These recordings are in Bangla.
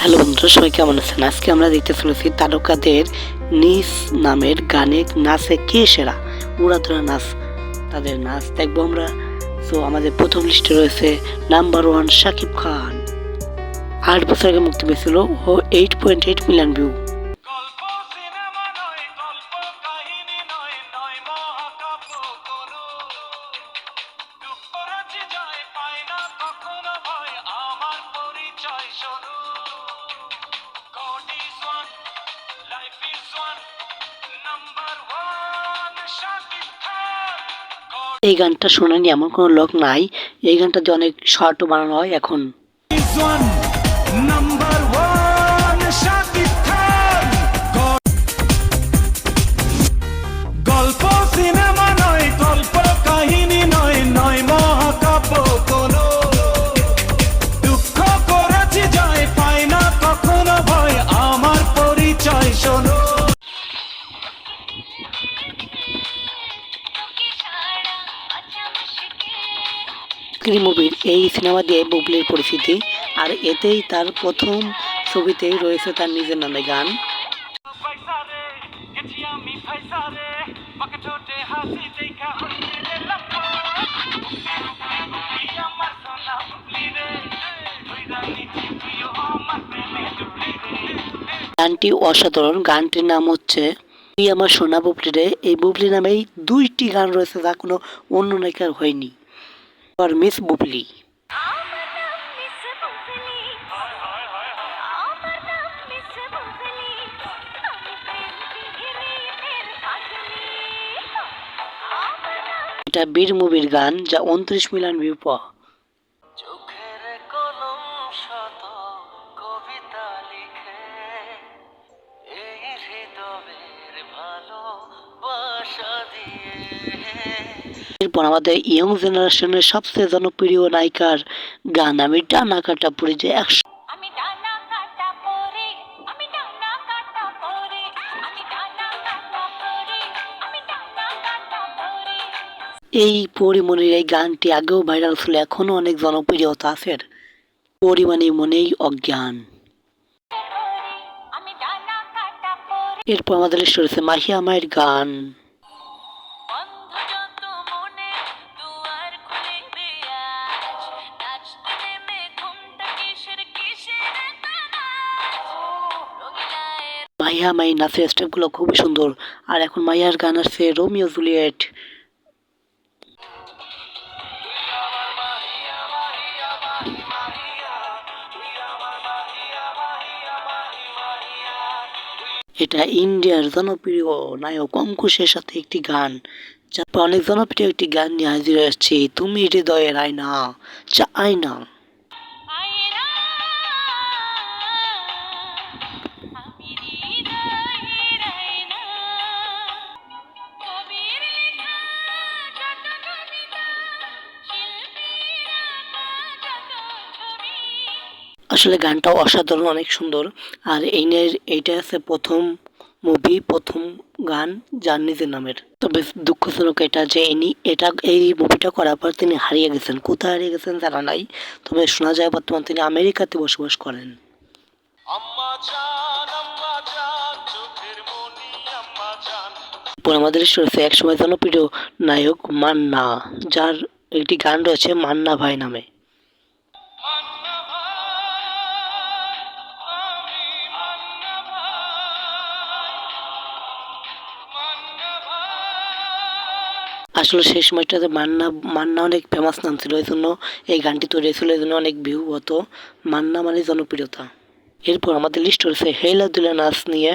হ্যালো বন্ধুরা, সবাই কেমন আছেন? আজকে আমরা দেখতে চলেছি তারকাদের নিজ নামের গানে নাচে কে সেরা? উড়াধরা নাচ, তাদের নাচ দেখব আমরা। তো আমাদের প্রথম লিস্টে রয়েছে নাম্বার ওয়ান শাকিব খান। আট বছর আগে মুক্তি পেয়েছিল ও eight point eight million view এই গানটা শোনেনি এমন কোনো লোক নাই। এই গানটা দিয়ে অনেক শর্টও বানানো হয় এখন। স্ক্রি মুভির এই সিনেমা দিয়ে বুবলির পরিচিতি, আর এতেই তার প্রথম ছবিতেই রয়েছে তার নিজের নামে গান। গানটি অসাধারণ। গানটির নাম হচ্ছে আমার সোনা বুবলি রে। এই বুবলি নামেই দুইটি গান রয়েছে যা কোনো অন্য নায়িকার হয়নি। আর মিস বুবলি। এটা বীর মুভির গান যা উনত্রিশ মিলিয়ন ভিউ পাওয়া। ভালোবাসা এরপর আমাদের ইয়ং জেনারেশনের সবচেয়ে জনপ্রিয় নায়িকার গান আমি টানা কাটা পড়ে যে একশো ডানা ডানা ডানা ডানা এই পরিমণির এই গানটি আগেও ভাইরাল ছিল এখনও অনেক জনপ্রিয়তা আছে। পরিমাণে মনেই অজ্ঞান। ডানা এরপর আমাদের রয়েছে মাহিয়া মায়ের গান। মাহিয়া মাই নাচের স্টেপগুলো খুবই সুন্দর। আর এখন মাহিয়ার গান আসছে রোমিও জুলিয়েট। এটা ইন্ডিয়ার জনপ্রিয় নায়ক অঙ্কুশের সাথে একটি গান। যা অনেক জনপ্রিয় একটি গান নিয়ে হাজির হয়েছে তুমি হৃদয়ের আয়না চা আয়না আসলে গানটাও অসাধারণ অনেক সুন্দর। আর এই নিয়ে এইটা আছে প্রথম মুভি প্রথম গান যার নিজের নামের। তবে দুঃখজনক এটা যে ইনি এটা এই মুভিটা করার পর তিনি হারিয়ে গেছেন। কোথায় হারিয়ে গেছেন জানা নাই তবে শোনা যায় বর্তমান তিনি আমেরিকাতে বসবাস করেন। এরপর আমাদের রয়েছে একসময় জনপ্রিয় নায়ক মান্না যার একটি গান রয়েছে মান্না ভাই নামে। আসলে সেই সময়টাতে মান্না মান্না অনেক ফেমাস নাম ছিল এই জন্য এই গানটি তৈরি হয়েছিল এই জন্য অনেক ভিউ হতো। মান্না মানে জনপ্রিয়তা। এরপর আমাদের লিস্ট রয়েছে হেলা দুলা নাচ নিয়ে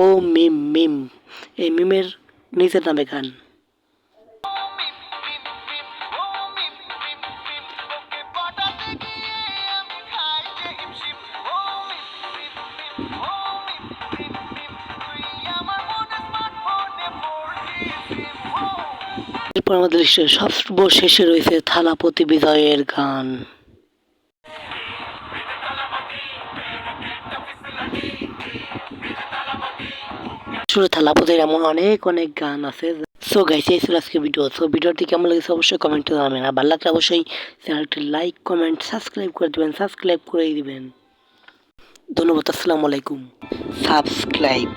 ও মিম মিম। এই মিমের নিজের নামে গান। এরপর আমাদের সর্বশেষে রয়েছে থালাপতি বিজয়ের গান। সুরথা লাপতের এমন অনেক অনেক গান আছে। সো গাইস এই আজকে ভিডিও সো ভিডিওটি কেমন লেগেছে অবশ্যই কমেন্টে জানাবেন। আর ভালো লাগলে অবশ্যই চ্যানেলটি লাইক কমেন্ট সাবস্ক্রাইব করে দিবেন। সাবস্ক্রাইব করে দিবেন। ধন্যবাদ, আসসালামু আলাইকুম। সাবস্ক্রাইব